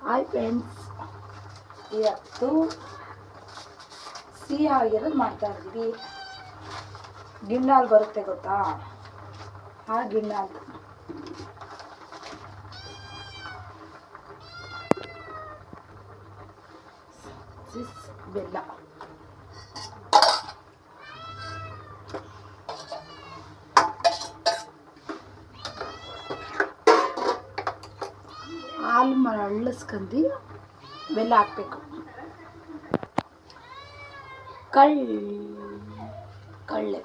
Hi friends ಇವತ್ತು ಸಿಹಿ ಆಗಿರೋದು ಮಾಡ್ತಾ ಇದ್ದೀವಿ ಗಿಣ್ಣಾಲ್ ಬರುತ್ತೆ ಗೊತ್ತಾ? ಆ ಗಿಣ್ಣಾಲ್. ಬೆಲ್ಲ ಹಾಲು ಮರಳಿಸ್ಕೊಂಡು ಬೆಲ್ಲ ಹಾಕ್ಬೇಕು. ಕಳ್, ಕಳ್ಳೆ.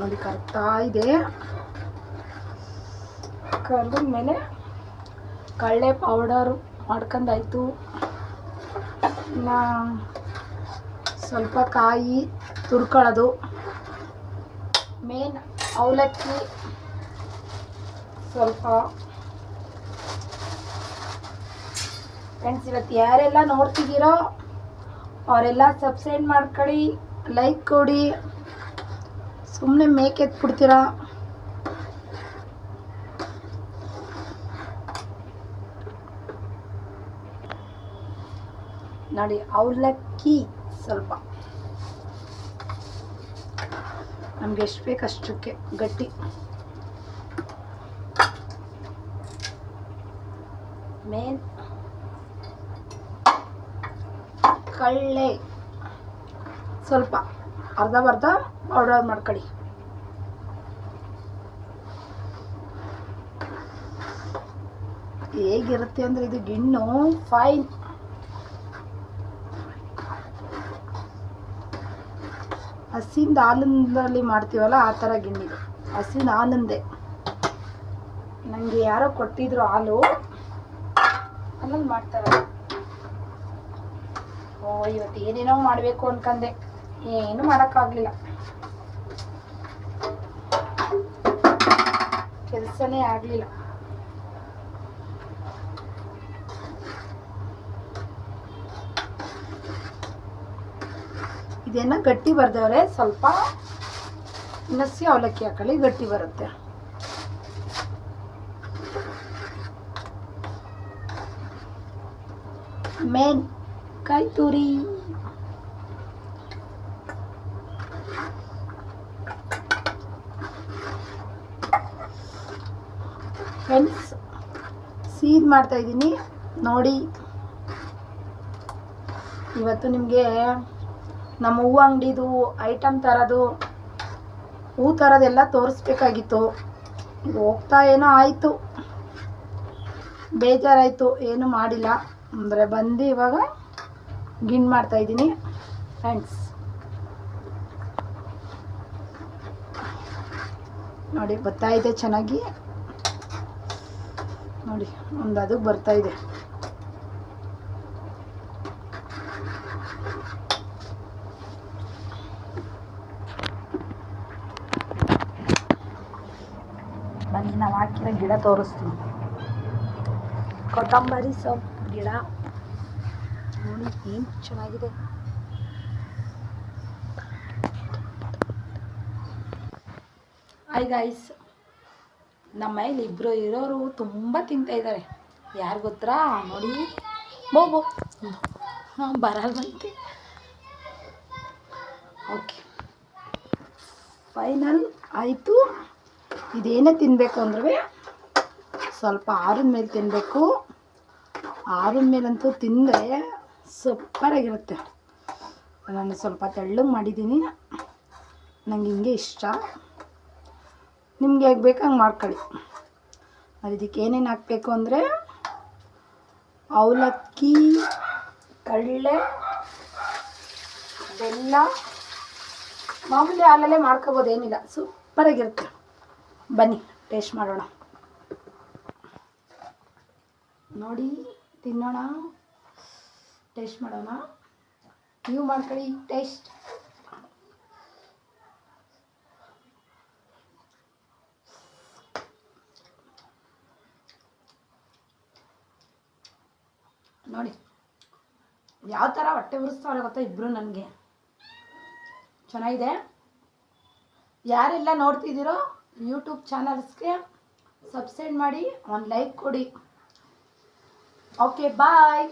ನೋಡಿ ಕರ್ತಾ ಇದೆ. ಕರೆದ ಕಳ್ಳೆ ಪೌಡರ್ ಮಾಡ್ಕೊಂಡಾಯ್ತು ಇನ್ನು ಸ್ವಲ್ಪ ಕಾಯಿ ತುರ್ಕೊಳ್ಳೋದು. ಮೇನ್ ಅವಲಕ್ಕಿ. ಸ್ವಲ್ಪ ಫ್ರೆಂಡ್ಸ್ ಇವತ್ತು ಯಾರೆಲ್ಲ ನೋಡ್ತಿದ್ದೀರೋ ಅವರೆಲ್ಲ ಸಬ್ಸ್ಕ್ರೈಬ್ ಮಾಡ್ಕೊಳ್ಳಿ ಲೈಕ್ ಕೊಡಿ. ಸುಮ್ಮನೆ ಮೇಕ್ ಎತ್ಬಿಡ್ತೀರಾ? ನೋಡಿ ಅವಲಕ್ಕಿ ಸ್ವಲ್ಪ. ನಮ್ಗೆ ಎಷ್ಟು ಬೇಕಷ್ಟಕ್ಕೆ ಗಟ್ಟಿ. ಮೇನ್ ಕಳ್ಳೆ. ಸ್ವಲ್ಪ ಅರ್ಧ ಬರ್ಧ ಪೌಡರ್ ಮಾಡ್ಕೊಳ್ಳಿ ಹೇಗಿರುತ್ತೆ ಅಂದ್ರೆ ಇದು ಗಿಣ್ಣು ಫೈನ್ ಹಸಿಂದ ಹಾಲಿನಲ್ಲಿ ಮಾಡ್ತೀವಲ್ಲ ಆ ಥರ ಗಿಣ್ಣಿದು. ಹಸಿನ ಆನಂದೆ. ನನಗೆ ಯಾರೋ ಕೊಟ್ಟಿದ್ರು ಹಾಲು. ಅಲ್ಲಲ್ಲಿ ಮಾಡ್ತಾರೆ. ಓ, ಇವತ್ತು ಏನೇನೋ ಮಾಡಬೇಕು ಅನ್ಕಂದೆ. ಏನು ಮಾಡೋಕ್ಕಾಗಲಿಲ್ಲ. ಕೆಲಸನೇ ಆಗಲಿಲ್ಲ. ಇದೇನ ಗಟ್ಟಿ ಬರ್ದವ್ರೆ, ಸ್ವಲ್ಪ ನಸಿ ಅವಲಕ್ಕಿ ಹಾಕೊಳ್ಳಿ, ಗಟ್ಟಿ ಬರುತ್ತೆ. ಮೇನ್ ಕಾಯಿ ತುರಿ ಫ್ರೆಂಡ್ಸ್ ಸೀದ್ ಮಾಡ್ತಾ ಇದ್ದೀನಿ. ನೋಡಿ. ಇವತ್ತು ನಿಮಗೆ ನಮ್ಮ ಹೂವು ಅಂಗಡಿದು ಐಟಮ್ ತರೋದು, ಹೂ ತರೋದೆಲ್ಲ ತೋರಿಸ್ಬೇಕಾಗಿತ್ತು. ಹೋಗ್ತಾ ಏನೋ ಆಯಿತು. ಬೇಜಾರಾಯಿತು, ಏನು ಮಾಡಿಲ್ಲ. ಅಂದರೆ ಬಂದು ಇವಾಗ ಗಿಣ್ ಮಾಡ್ತಾ ಇದ್ದೀನಿ ಫ್ರೆಂಡ್ಸ್ ನೋಡಿ, ಬರ್ತಾ ಇದೆ ಚೆನ್ನಾಗಿ. ನೋಡಿ, ಒಂದು ಬರ್ತಾ ಇದೆ. ಬನ್ನಿ, ನಾವು ಹಾಕಿರೋ ಗಿಡ ತೋರಿಸ್ತೀನಿ. ಕೊತ್ತಂಬರಿ ಸೊಪ್ಪು. ಗಿಡ. ನೋಡಿ, ಏನು ಚೆನ್ನಾಗಿದೆ. ಹಾಯ್ ಗಾಯ್ಸ್ ನಮ್ಮ ಮನೇಲಿ ಇಬ್ಬರು ಇರೋರು ತುಂಬ ತಿಂತಾ ಇದ್ದಾರೆ ಯಾರು ಗೊತ್ತಾ? ನೋಡಿ. ಬೋ ಬೋ. ಹಾಂ ಬರಲ್ವಂತೆ ಓಕೆ ಫೈನಲ್ ಆಯಿತು. ಇದೇನೇ ತಿನ್ನಬೇಕು ಅಂದ್ರೆ ಸ್ವಲ್ಪ ಆರಿದ ಮೇಲೆ ತಿನ್ನಬೇಕು ಆರಿದ ಮೇಲಂತೂ ತಿಂದರೆ ಸೂಪರಾಗಿರುತ್ತೆ. ನಾನು ಸ್ವಲ್ಪ ತೆಳ್ಳಗೆ ಮಾಡಿದ್ದೀನಿ. ನಂಗೆ ಹಿಂಗೆ ಇಷ್ಟ. ನಿಮ್ಗೆ ಹೇಗೆ ಬೇಕು ಹಂಗೆ ಮಾಡ್ಕೊಳ್ಳಿ. ಅದು ಇದಕ್ಕೆ ಏನೇನು ಹಾಕಬೇಕು ಅಂದರೆ ಅವಲಕ್ಕಿ, ಕಡಲೆ, ಬೆಲ್ಲ. ಮಾಮೂಲಿ ಹಾಲಲ್ಲೇ ಮಾಡ್ಕೋಬೋದು, ಏನಿಲ್ಲ. ಸೂಪರಾಗಿರುತ್ತೆ. ಬನ್ನಿ, ಟೇಸ್ಟ್ ಮಾಡೋಣ. ನೋಡಿ. ತಿನ್ನೋಣ. ಟೇಸ್ಟ್ ಮಾಡೋಣ. ನೀವು ಮಾಡ್ಕೊಳ್ಳಿ, ಟೇಸ್ಟ್. ನೋಡಿ, ಯಾವ ಥರ ಹೊಟ್ಟೆ ಉರಿಸ್ತಾವ್ರೆ ಗೊತ್ತಾ ಇಬ್ಬರು ನನಗೆ. ಚೆನ್ನಾಗಿದೆ? ಯಾರೆಲ್ಲ ನೋಡ್ತಿದ್ದೀರೋ ಯೂಟ್ಯೂಬ್ ಚಾನಲ್ಸ್ಗೆ ಸಬ್ಸ್ಕ್ರೈಬ್ ಮಾಡಿ, ಒಂದು ಲೈಕ್ ಕೊಡಿ. Okay bye